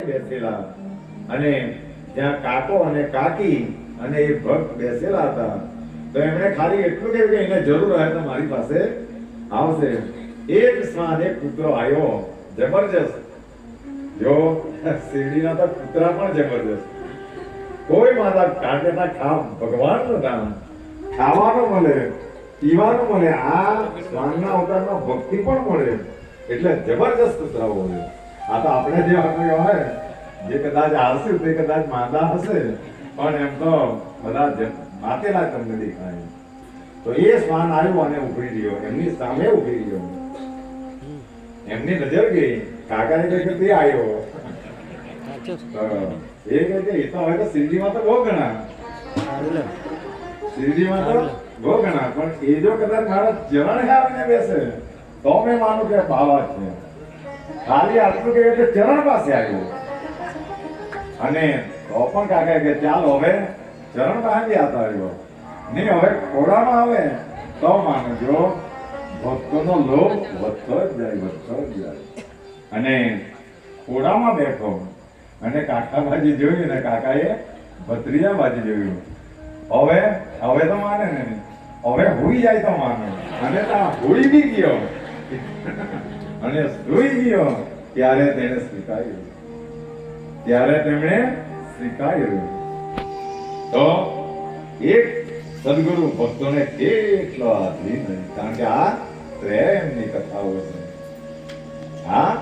બેસેલા. અને ત્યાં કાકો અને કાકી અને એ ભક્ત બેસેલા હતા, તો એમણે ખાલી એટલું કહ્યું કે એને જરૂર હોય તો મારી પાસે આવશે. એક એક કૂતરો આવ્યો, જબરજસ્ત. જો શિરડીના તો કૂતરા પણ જબરજસ્ત. કોઈ માતા કાંટેના ખા ભગવાન નતા ખાવાનું મળે, પીવાનું મળે, આ સ્વાનના અવતારમાં ભક્તિ પણ મળે, એટલે જબરજસ્ત કૂતરાઓ હોય આ તો આપણે જે હોય જે કદાચ આવશે તે કદાચ માંદા હશે. પણ એમ તો બધા માતેલા તમને દેખાય. તો એ શ્વાન આવ્યો અને ઉભરી રહ્યો. એમની સામે ઉભરી રહ્યો. એમની નજર ગઈ. કાકાને કહે તે આવ્યો. એ કહે કે એ તો હવે તો શિરડીમાં તો બહુ ઘણા. શિરડીમાં તો બહુ ઘણા. પણ એ જો કદાચ મારા ચરણ આવીને બેસે, તો મેં માનું કે બાવા છે. ખાલી આટલું કે એટલે ચરણ પાસે આવ્યો. અને તો પણ કાકા કે ચાલ હવે ચરણ પાસે આવતા આવ્યો નહીં, હવે કોડામાં આવે તો માનજો, ભક્તોનો લોભ વધતો જ જાય, વધતો જ જાય. અને કોડામાં બેઠો. અને કાકા બાજી જોયું ને કાકાએ ભત્રીજાબાજી જોયું. હવે હવે તો માને ને હવે હુઈ જાય તો માને. અને ત્યાં હુઈ બી ગયો. અને સુઈ ગયો ત્યારે તેને સ્વીકાર્યું. ત્યારે તેમણે સ્વીકાર્યું. તો એક સદગુરુ ભક્તોને કેટલો આધીન કારણ કે આ પ્રેમની કથાઓ છે. આ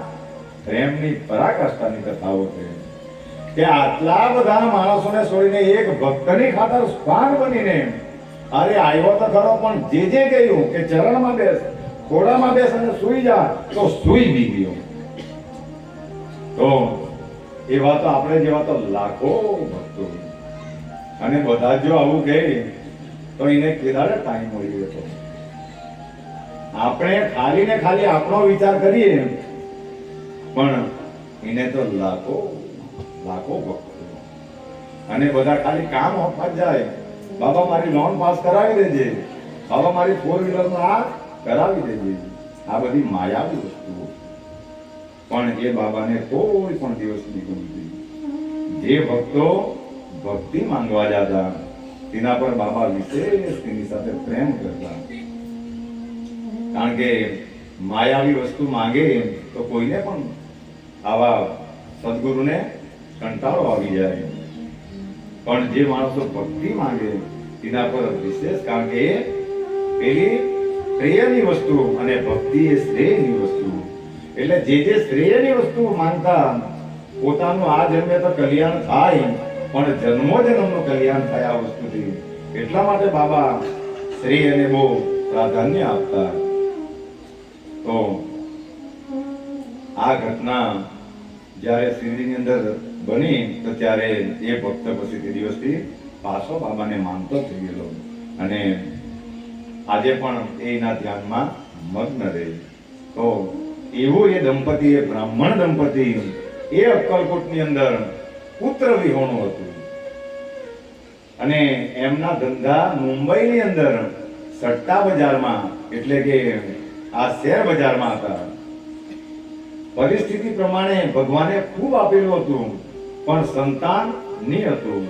પ્રેમની પરાકાષ્ઠાની કથાઓ છે. કે આટલા બધા માણસોને છોડીને એક ભક્તની ખાતર સ્થાન બનીને, અરે આવ્યો તો ખરો, પણ જે જે કહ્યું કે ચરણમાં બેસ. ખોડામાં બેસ અને સૂઈ જા. તો સૂઈ બી ગયો. તો એવા તો આપણે જેવા તો લાખો ભક્તો. અને બધા જો આવું કહે, તો એને કેદારે ટાઈમ મળી હતો. આપણે ખાલી ને ખાલી આપણો વિચાર કરીએ, પણ એને તો લાખો લાખો ભક્તો. અને બધા ખાલી કામ આપવા જાય. બાબા, મારી લોન પાસ કરાવી દેજે. બાબા, મારી ફોર વ્હીલર નો આ કરાવી દેજે. આ બધી માયાવી વસ્તુઓ. પણ એ બાબાને કોઈ પણ દિવસ નહીં ગમતી. જે ભક્તો ભક્તિ માંગવા જતા, તેના પર બાબા વિશેષ તેની સાથે પ્રેમ કરતા. કારણ કે માયાવી વસ્તુ માંગે તો કોઈને પણ આવા સદગુરુને કંટાળો આવી જાય. પણ જે માણસો ભક્તિ માંગે, તેના પર વિશેષ કારણ કે પેલી શ્રેયની વસ્તુ અને ભક્તિ એ શ્રેયની વસ્તુ એટલે જે જે શ્રેયની વસ્તુ માનતા પોતાનું આ જન્મે તો કલ્યાણ થાય, પણ જન્મો જન્મનું કલ્યાણ થાય આ વસ્તુથી. એટલા માટે બાબા શ્રેયને બહુ પ્રાધાન્ય આપતા. તો આ ઘટના જ્યારે શિરડીની અંદર બની, તો ત્યારે એ ભક્ત પછી તે દિવસથી પાછો બાબાને માનતો થઈ ગયેલો. અને આજે પણ એના ધ્યાનમાં મગ્ન રહે. તો એવું એ દંપતી, એ બ્રાહ્મણ દંપતી, એ અક્કલકોટની અંદર પુત્ર વિહોણું હતું. અને એમના ધંધા મુંબઈની અંદર સટ્ટા બજારમાં, એટલે કે આ શેર બજારમાં હતા. પરિસ્થિતિ પ્રમાણે ભગવાને ખૂબ આપેલું હતું, પણ સંતાન નહીં હતું.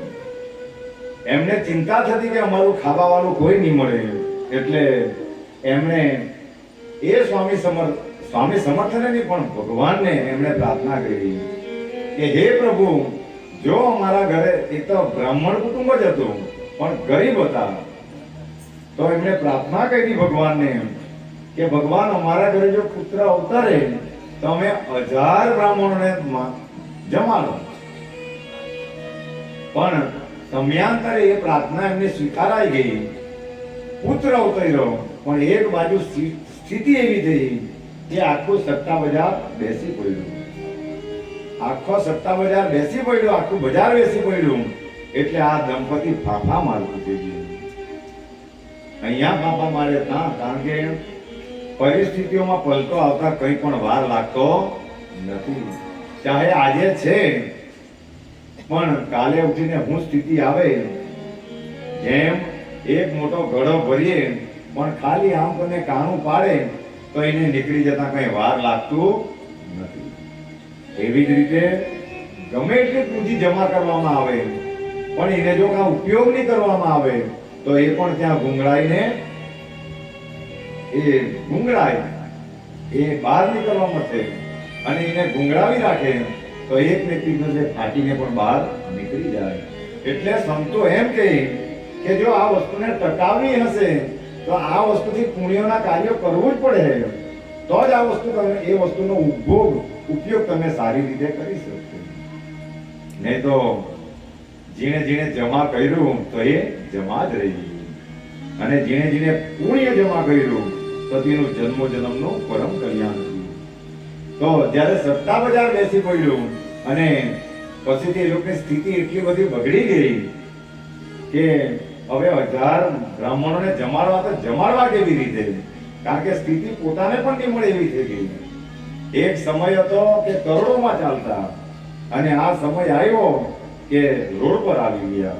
એમને ચિંતા થતી કે અમારું ખાવા વાળું કોઈ નહીં મળે. એટલે એમણે એ સ્વામી સમર્થ સ્વામી સમર્થને નહીં પણ ભગવાનને એમણે પ્રાર્થના કરી કે હે પ્રભુ, જો અમારા ઘરે એ તો બ્રાહ્મણ કુટુંબ જ હતું, પણ ગરીબ હતા. તો એમણે પ્રાર્થના કરી ભગવાનને કે ભગવાન અમારા ઘરે જો પુત્ર અવતારે, તો અમે હજાર બ્રાહ્મણોને જમાડો પણ સમયાંતરે એ પ્રાર્થના એમને સ્વીકારાઈ ગઈ. પુત્ર રહ્યો પણ એક બાજુ સ્થિતિ એવી થઈ કે આખું સત્તા બજાર બેસી પડ્યું. આખો સત્તા બજાર બેસી પડ્યું, આખું બજાર બેસી પડ્યું. એટલે આ દંપતી ફાફા મારતું થઈ ગયું. અહીંયા ફાફા મારે ત્યાં કારણ કે પરિસ્થિતિઓમાં પલટો આવતા કંઈ પણ વાર લાગતો નથી. ચાહે આજે છે, પણ કાલે ઉઠીને હું સ્થિતિ આવે. જેમ એક મોટો ઘડો ભરીએ, પણ ખાલી આમ કરીને કાણું પાડે, તો એને નીકળી જતા કઈ વાર લાગતું નથી. એવી જ રીતે ગમે એટલી પૂંજી જમા કરવામાં આવે, પણ એને જો કાં ઉપયોગ નહીં કરવામાં આવે, તો એ પણ ત્યાં ગુંગળાઈને એ ગુંગળાય એ બહાર નીકળવા મળશે. અને એને ગુંગળાવી રાખે, તો એક વ્યક્તિ ફાટીને પણ બહાર નીકળી જાય. એટલે સંતો એમ કહે કે જો આ વસ્તુને ટકાવવી હશે, તો આ વસ્તુથી પુણ્યોના કાર્યો કરવું જ પડે. તો જ આ વસ્તુ તમે, એ વસ્તુનો ઉપભોગ ઉપયોગ તમે સારી રીતે કરી શકશો. નહીં તો જીણે જીણે જમા કર્યું તો એ જમા જ રહી. અને જીણે જીણે પુણ્ય જમા કર્યું તો તેનું જન્મો જન્મનું પરમ કલ્યાણ તો જ્યારે સત્તા બજાર બેસી પડ્યું અને પછીથી એ લોકોની સ્થિતિ એટલી બધી બગડી ગઈ કે હવે હજાર બ્રાહ્મણોને જમાડવા તો જમાડવા કેવી રીતે? કારણ કે સ્થિતિ પોતાને પણ નહીં એવી થઈ ગઈ. એક સમય હતો કે કરોડોમાં ચાલતા અને આ સમય આવ્યો કે રોડ પર આવી ગયા.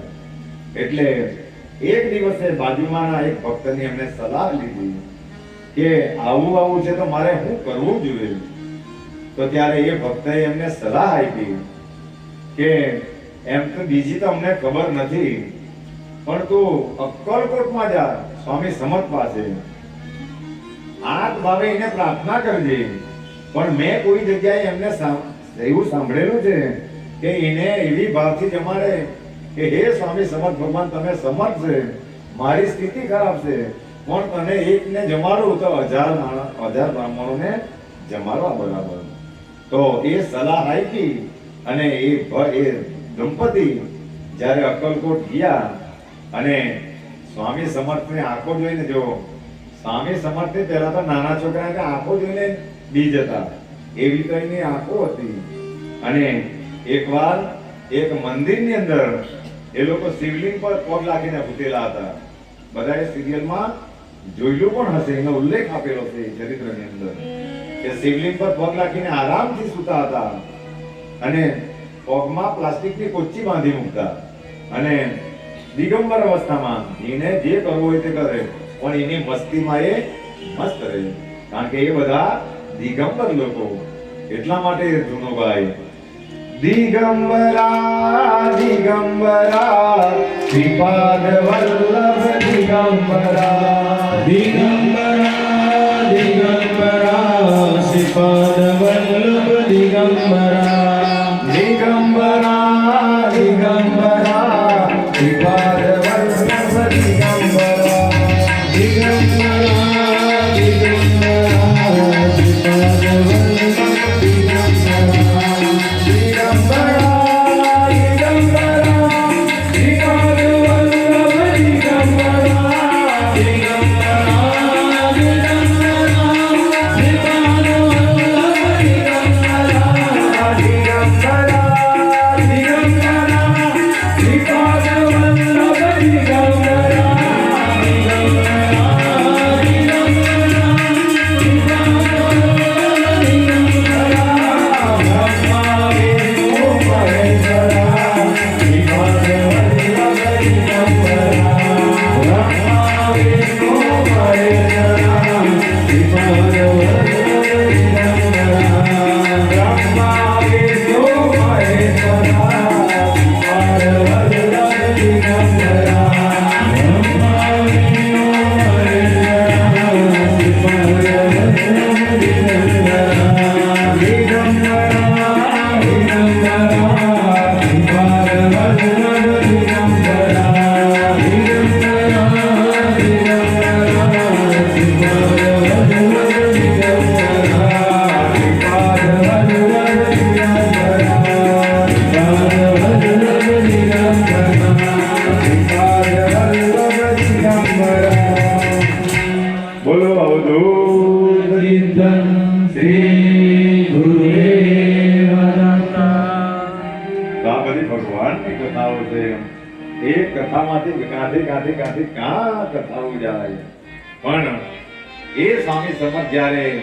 એટલે એક દિવસે બાજુમાંના એક ભક્તની એમને સલાહ લીધી કે આવું આવું છે તો મારે શું કરવું જોઈએ. તો ત્યારે એ ભક્તએ એમને સલાહ આપી કે એમ તો બીજી તો અમને ખબર નથી પણ તું અક્કલકોટમાં જા, સ્વામી સમર્થ પાસે. આઠ ભાવે એને પ્રાર્થના કરજે. પણ મેં કોઈ જગ્યાએ એમને એવું સાંભળેલું છે કે એને એવી ભાવથી જમાડે કે, હે સ્વામી સમર્થ, ભગવાન તમે સમર્થ છે. મારી સ્થિતિ ખરાબ છે. પણ તને એકને જમાડું તો હજાર માણસ હજાર બ્રાહ્મણોને જમાડવા બરાબર. તો એ સલાહ આપી અને એ એ દંપતી જ્યારે અક્કલકોટ ગયા અને સ્વામી સમર્થની આંખો જોઈને જો સ્વામી સમર્થની પહેલા તો નાના છોકરાને આંખો જોઈને બી જતા. એવી તો એની આંખો હતી. અને એકવાર એક મંદિરની અંદર એ લોકો શિવલિંગ પર પગ લાગીને ભૂતેલા હતા. બધાએ સિરિયલમાં જોયેલું પણ હશે, એનો ઉલ્લેખ આપેલો છે એ ચરિત્રની અંદર. કે શિવલિંગ પર પગ રાખીને આરામથી સૂતા હતા. અને પગમાં પ્લાસ્ટિકની કોચી બાંધી મૂકતા. અને દિગંબર અવસ્થામાં એને જે કરવું હોય તે કરે. પણ એની મસ્તીમાં એ મસ્ત રહે. કારણ કે એ બધા દિગંબર લોકો. એટલા માટે એ ધૂનો ગાય દિગંબરા દિગંબરા, શ્રીપાદ વલ્લભ દિગંબરા. દિગંબરા દિગંબરા, શ્રીપાદ વલ્લભ છે એ કથામાંથી કાંઠે કાંઠે કાંઠે કાં કથાઓ જાય પણ એ સ્વામી સમજ જ્યારે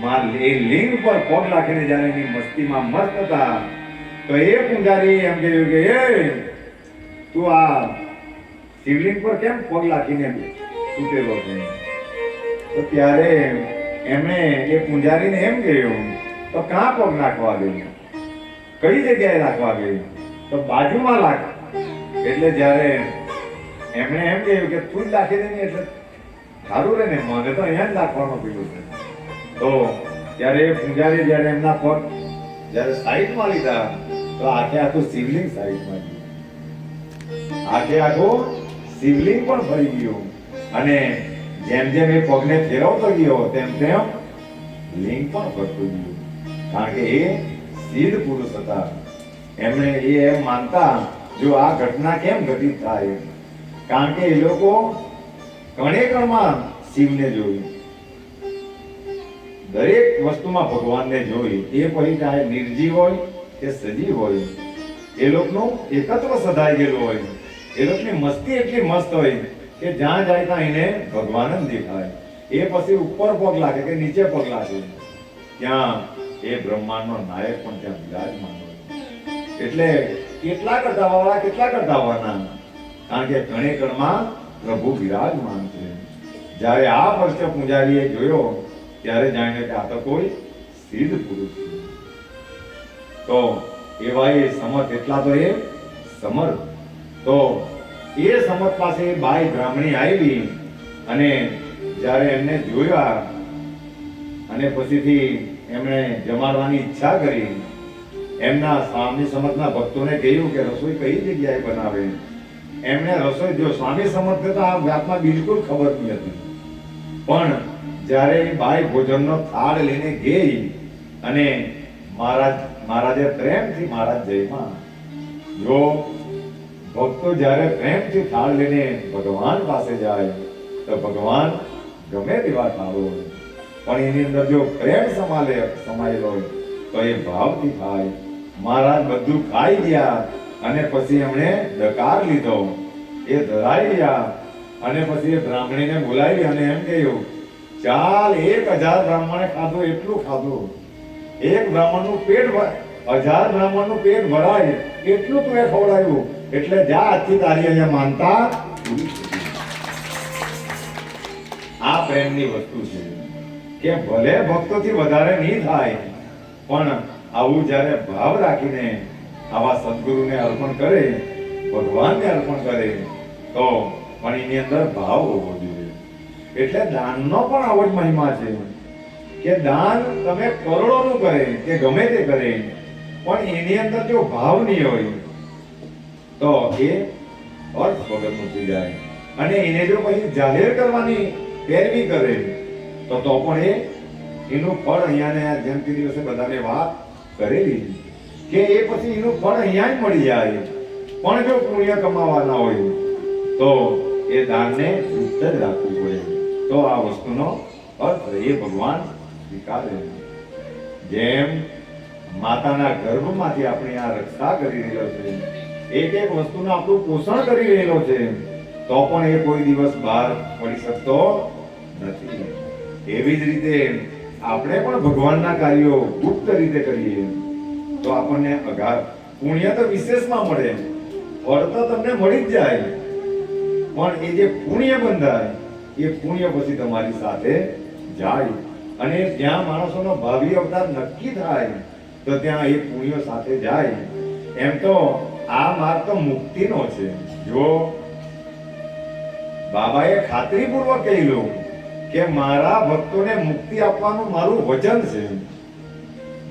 માં એ લિંગ પર પગ રાખીને જ્યારે એની મસ્તીમાં મસ્ત હતા, તો એ પૂજારી એમ કહ્યું કે, એ, તું આ શિવલિંગ પર કેમ પગ રાખીને સૂતેલો છે? તો ત્યારે એમણે એ પૂજારીને એમ કહ્યું, તો કાં પગ નાખવા ગયું? કઈ જગ્યાએ રાખવા ગઈ તો બાજુમાં લાખ એટલે જ્યારે એમણે એમ કહ્યું કે તું જ લાખી દે એટલે સારું રહે ને, મને તો અહીંયા જ લાખવાનો પીલું છે. તો ત્યારે પૂજારી જ્યારે એમના પગ જ્યારે સાઈડમાં લીધા, તો આખે આખું શિવલિંગ સાઈડમાં ગયું. આખે આખું શિવલિંગ પણ ફરી ગયું. અને જેમ જેમ એ પગને ફેરવતો ગયો, તેમ તેમ લિંગ પણ ફરતું ગયું. કારણ કે એ સિદ્ધ પુરુષ હતા. એમણે એ એમ માનતા જો આ ઘટના કેમ ઘટિત થાય? કારણ કે એ લોકો કણે કણમાં શિવને જોયું. દરેક વસ્તુમાં ભગવાનને જોઈ, એ પછી ચાહે નિર્જીવ હોય કે સજીવ હોય. એ લોકોનું એકત્વ સધાઈ ગયેલું હોય. એ લોકોની મસ્તી એટલી મસ્ત હોય કે જ્યાં જાય ત્યાં એને ભગવાન જ દેખાય. એ પછી ઉપર પગ લાગે કે નીચે પગ લાગે. ત્યાં એ બ્રહ્માંડનો નાયક પણ ત્યાં બિરાજમાન હોય એટલે કેટલા કરતા વાળા કેટલા કરતા હોવાના કારણ કે ઘણે કણમાં પ્રભુ બિરાજમાન છે. જ્યારે આ વર્ષે પૂજારીએ જોયો, ત્યારે જાણે કે આ તો કોઈ સિદ્ધ પુરુષ તો એવા એ સમર્થ એટલા તો એ સમર્થ. તો એ સમર્થ પાસે બાઈ બ્રાહ્મણી આવી અને જ્યારે એમને જોયા અને પછીથી એમણે જમાડવાની ઈચ્છા કરી એમના સ્વામી સમર્થના ભક્તોને કહ્યું કે રસોઈ કઈ જગ્યાએ બનાવે? એમણે રસોઈ, જો સ્વામી સમર્થ તો આ વાતમાં બિલકુલ ખબર નહીં હતી. પણ જ્યારે એ બાઈ ભોજનનો થાળ લઈને ગઈ અને મહારાજ, મહારાજે પ્રેમથી મહારાજ જયમાં, જો ભક્તો જ્યારે પ્રેમથી થાળ લઈને ભગવાન પાસે જાય, તો ભગવાન ગમે તેવા થાળો હોય. પણ એની અંદર જો પ્રેમ સમાલે સમાયેલો હોય, તો એ ભાવથી ખાય મહારાજ બધું ખાઈ ગયા અને પછી એમણે દકાર લીધો. એ ધરાઈ ગયા અને પછી એ બ્રાહ્મણીને બોલાવી અને એમ કહ્યું, ચાલ, એક હજાર બ્રાહ્મણે ખાધું, એટલું ખાધું. એક બ્રાહ્મણનું પેટ હજાર બ્રાહ્મણનું પેટ ભરાય, એટલું તું એ ખવડાવ્યું. એટલે જા, આજથી તારી અહીંયા માનતા આ પ્રેમની વસ્તુ છે કે ભલે ભક્તોથી વધારે નહીં થાય, પણ આવું જ્યારે ભાવ રાખીને આવા સદગુરુને અર્પણ કરે, ભગવાનને અર્પણ કરે, તો પણ એની અંદર ભાવ હોવો જોઈએ. એટલે દાનનો પણ આવો જ મહિમા છે. કે દાન તમે કરોડોનું કરે કે ગમે તે કરે, પણ એની અંદર જો ભાવ નહીં હોય, તો એ અર્થ વગરનું થઈ જાય. અને એને જો પછી જાહેર કરવાની પેરવી કરે, તો તો પણ એ એનું ફળ અહીંયા ને આ જયંતિ દિવસે બધાને વાત કરેલી કે એ પછી એનું ફળ અહીંયા મળી જાય. પણ જો પુણ્ય કમાવાના હોય, તો એ દાનને શુદ્ધ જ રાખવું પડે. તો આ વસ્તુનો અર્થ એ ભગવાન સ્વીકારે જેમ માતાના ગર્ભમાંથી આપણે આ રક્ષા કરી રહ્યો છે, એક એક વસ્તુનું આપણું પોષણ કરી રહેલો છે, તો પણ એ કોઈ દિવસ બહાર પડી શકતો નથી. એવી જ રીતે આપણે પણ ભગવાનના કાર્યો ગુપ્ત રીતે કરીએ, તો આપણને અઘાર પુણ્ય તો વિશેષમાં મળે, ફળ તો તમને મળી જ જાય. પણ એ જે પુણ્ય બંધાય, એ પુણ્ય પછી તમારી સાથે જાય. અને જ્યાં માણસોનો ભાવિ અવતાર નક્કી થાય, તો ત્યાં એ પુણ્ય સાથે જાય. એમ તો આ માર્ગ તો મુક્તિનો છે. જો બાબાએ ખાતરીપૂર્વક કહેલું કે મારા ભક્તોને મુક્તિ આપવાનું મારું વચન છે.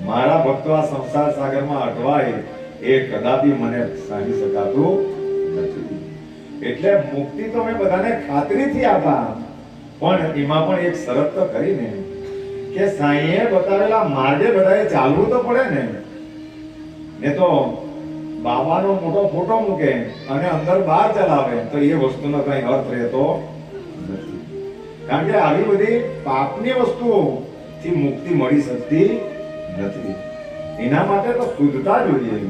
મારા ભક્તો આ સંસાર સાગરમાં અટવાય એ કદાપી મને સારી શકાતું નથી. એટલે મુક્તિ તો મેં બધાને ખાતરીથી આપા, પણ એમાં પણ એક શરત તો કરીને કે સાંઈએ બતાવેલા માર્ગે બધાએ ચાલવું તો પડે ને. ને તો બાબાનો મોટો ફોટો મૂકે અને અંદર બહાર ચલાવે, તો એ વસ્તુનો કઈ અર્થ રહેતો કારણ કે આવી બધી પાપની વસ્તુઓ થી મુક્તિ મળી શકતી નથી. એના માટે તો શુદ્ધતા જોઈએ.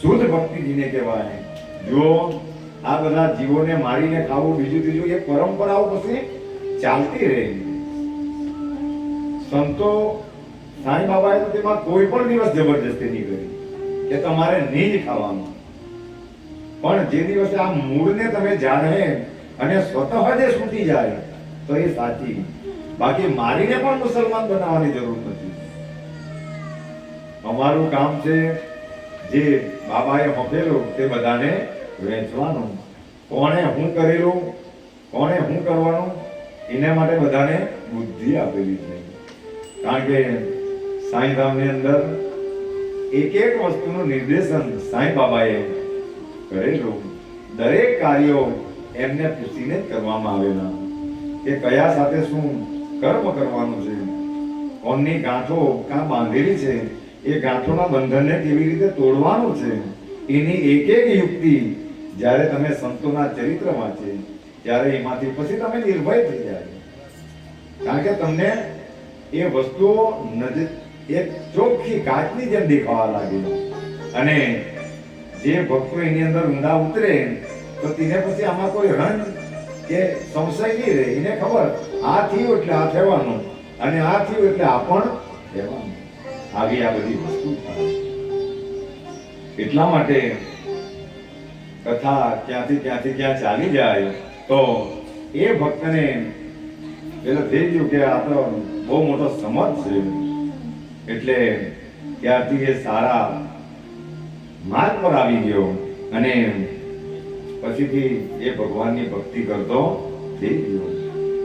શુદ્ધ ભક્તિ જેને કહેવાય. જો આ બધા જીવોને મારીને ખાવું બીજું ત્રીજું એ પરંપરાઓ પછી ચાલતી રહે. સંતો સાંઈ બાબાએ તો તેમાં કોઈ પણ દિવસ જબરજસ્તી નહીં કરી, કે તમારે નહીં જ ખાવાનું. પણ જે દિવસે આ મૂળને તમે જાણે અને સ્વતઃ જ છૂટી જાય તો એ સાચી. બાકી મારીને પણ મુસલમાન બનાવવાની જરૂર નથી. અમારું કામ છે, જે બાબાએ આપેલું તે બધાને વહેંચવાનું કોણે હું કરેલું, કોણે હું કરવાનું, એના માટે બધાને બુદ્ધિ આપેલી છે. કારણ કે સાંઈધામની અંદર એક એક વસ્તુનું નિર્દેશન સાંઈ બાબાએ કરેલું. દરેક કાર્યો એમને પૂછીને જ કરવામાં આવેલા. કે કયા સાથે શું કર્મ કરવાનું છે? કોણની ગાંઠો કાં બાંધેલી છે? એ ગાંઠોના બંધનને કેવી રીતે તોડવાનું છે? એની એક એક યુક્તિ જ્યારે તમે સંતોના ચરિત્ર વાંચે, ત્યારે એમાંથી પછી તમે નિર્ભય થઈ જાય. કારણ કે તમને એ વસ્તુઓ નજીક એક ચોખ્ખી કાચની જેમ દેખાવા લાગે. અને જે ભક્તો એની અંદર ઊંડા ઉતરે, તો તેને પછી આમાં કોઈ રંજ કે સંશય નહીં રહે એને ખબર, આ થયું એટલે આ થવાનું અને આ થયું એટલે આ પણ થવાનું આવી આ બધી વસ્તુ એટલા માટે કથા ક્યાંથી ક્યાંથી ક્યાં ચાલી જાય તો એ ભક્તને પેલો થઈ ગયું કે આ તો બહુ મોટો સમજ છે. એટલે ત્યારથી એ સારા માર્ગ પર આવી ગયો અને પછીથી એ ભગવાનની ભક્તિ કરતો થઈ ગયો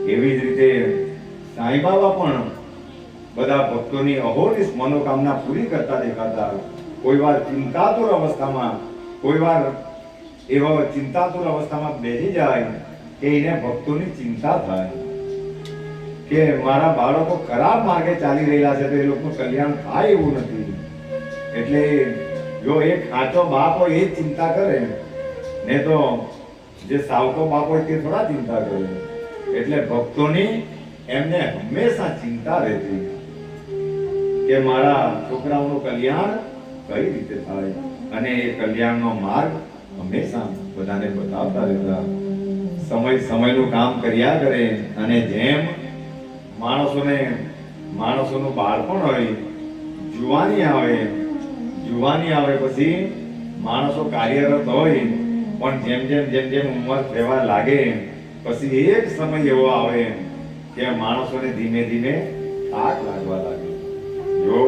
એવી જ રીતે સાંઈ બાબા પણ બધા ભક્તોની અહોનિશ મનોકામના પૂરી કરતા દેખાતા. કોઈ વાર ચિંતાતુર અવસ્થામાં, કોઈ વાર એવા ચિંતાતુર અવસ્થામાં બેસી જાય કે એને ભક્તોની ચિંતા થાય. કે મારા બાળકો ખરાબ માર્ગે ચાલી રહેલા છે તો એ લોકોનું કલ્યાણ થાય એવું નથી. એટલે જો એક ખાચો બાપ હોય એ ચિંતા કરે. ને તો જે સાવકો બાપ તે થોડા ચિંતા કરે એટલે ભક્તોની એમને હંમેશા ચિંતા રહેતી. કે મારા છોકરાઓનું કલ્યાણ કઈ રીતે થાય? અને એ કલ્યાણનો માર્ગ હંમેશા બધાને બતાવતા રહેતા. સમય સમયનું કામ કર્યા કરે અને જેમ માણસોને માણસોનું બાળપણ હોય, જુવાની આવે જુવાની આવે પછી માણસો કાર્યરત હોય પણ જેમ જેમ જેમ જેમ ઉંમર થવા લાગે, પછી એક સમય એવો આવે કે માણસોને ધીમે ધીમે થાક લાગવા લાગે જો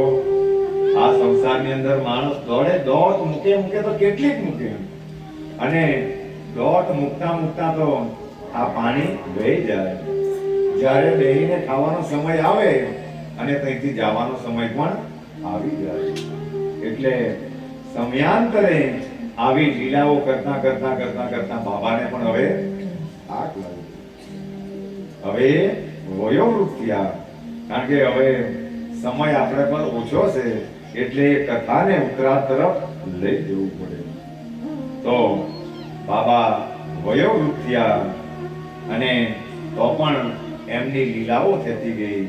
આ સંસારની અંદર માણસ દોડે, દોડ મૂકે મૂકે તો કેટલીક મૂકે. અને દોટ મૂકતા મૂકતા તો આ પાણી વહી જાય. જ્યારે બેહીને ખાવાનો સમય આવે અને ત્યાંથી જવાનો સમય પણ આવી જાય. એટલે સમયાંતરે આવી લીલાઓ કરતા કરતા કરતા કરતા બાબાને પણ હવે થાક લાગ્યો. હવે વયોવૃદ્ધ થયા કારણ કે હવે સમય આપણે પર ઓછો છે, એટલે એ કથાને ઉત્તરાર્ધ તરફ લઈ જવું પડે. તો બાબા વયોવૃદ્ધ થયા અને તો પણ એમની લીલાઓ થતી ગઈ.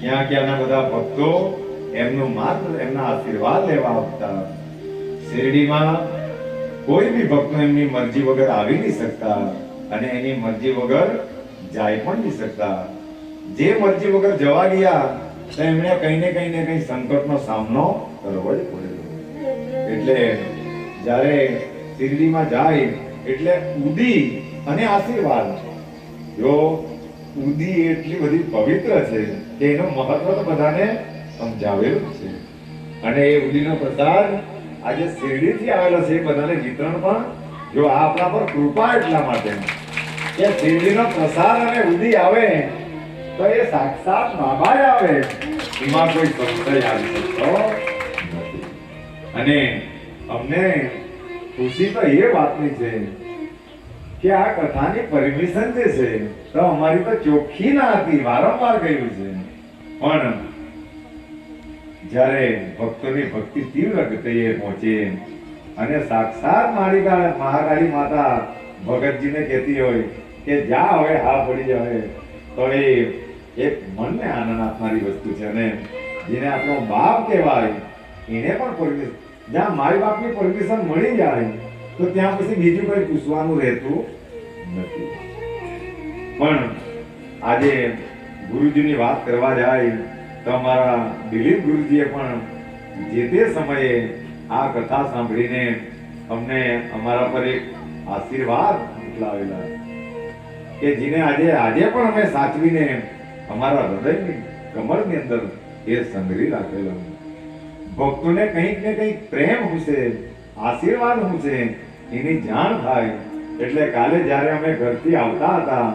ક્યાં ક્યાંના બધા ભક્તો એમનું માત્ર એમના આશીર્વાદ લેવા આવતા. શિરડીમાં કોઈ બી ભક્તો એમની મરજી વગર આવી નહીં શકતા અને એની મરજી વગર જાય પણ નહીં શકતા. જે મરજી વગર જવા ગયા, તો એમણે કઈ ને કઈ ને કઈ સંકટનો સામનો કરવો જ પડ્યો. એટલે જ્યારે શિરડીમાં જાય, એટલે ઉદી અને આશીર્વાદ. જો ઉદી એટલી બધી પવિત્ર છે કે એનું મહત્વ તો બધાને સમજાવેલું છે. અને એ ઉદીનો પ્રસાદ આજે શિરડીથી આવેલો છે એ બધાને વિતરણ પણ. જો આપણા પર કૃપા એટલા માટે. કે શિરડીનો પ્રસાર અને ઉદી આવે, તો એ સાક્ષાત બાબા આવે. એમાં કોઈ સંશય આવી શકતો અને અમને ખુશી તો એ વાતની છે કે આ કથાની પરમિશન જે છે, તો અમારી તો ચોખ્ખી ના હતી, વારંવાર ગયું છે. પણ જ્યારે ભક્તોની ભક્તિ તીવ્ર ગતિએ પહોંચે અને સાક્ષાત મારી મહાકાળી માતા ભગતજીને કહેતી હોય કે જા હવે, હા પડી જાય તો એ એક મનને આનંદ આપનારી વસ્તુ છે અને જેને આપણો બાપ કહેવાય, એને પણ પરમિશન જ્યાં મારી બાપની પરમિશન મળી જાય, તો ત્યાં પછી બીજું કંઈ પૂછવાનું રહેતું નથી. પણ આજે ગુરુજીની વાત કરવા જાય તો અમારા દિલીપ ગુરુજીએ પણ જે તે સમયે આ કથા સાંભળીને અમને અમારા પર એક આશીર્વાદ મોકલાવેલા કે જેને આજે આજે પણ અમે સાચવીને અમારા હૃદયની કમરની અંદર એ સંગ્રહી રાખેલો. ભક્તોને કંઈક ને કંઈક પ્રેમ હશે, આશીર્વાદ હશે, એની જાણ થાય. એટલે કાલે જ્યારે અમે ઘરથી આવતા હતા,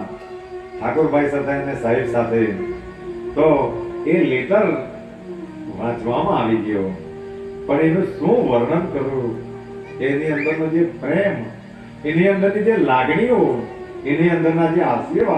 ઠાકોરભાઈ સાથે અને સાહેબ સાથે, તો એ લેટર વાંચવામાં આવી ગયો. પણ એનું શું વર્ણન કરું? એની અંદરનો જે પ્રેમ, એની અંદરની જે લાગણીઓ, એની અંદરના જે આશીર્વાદ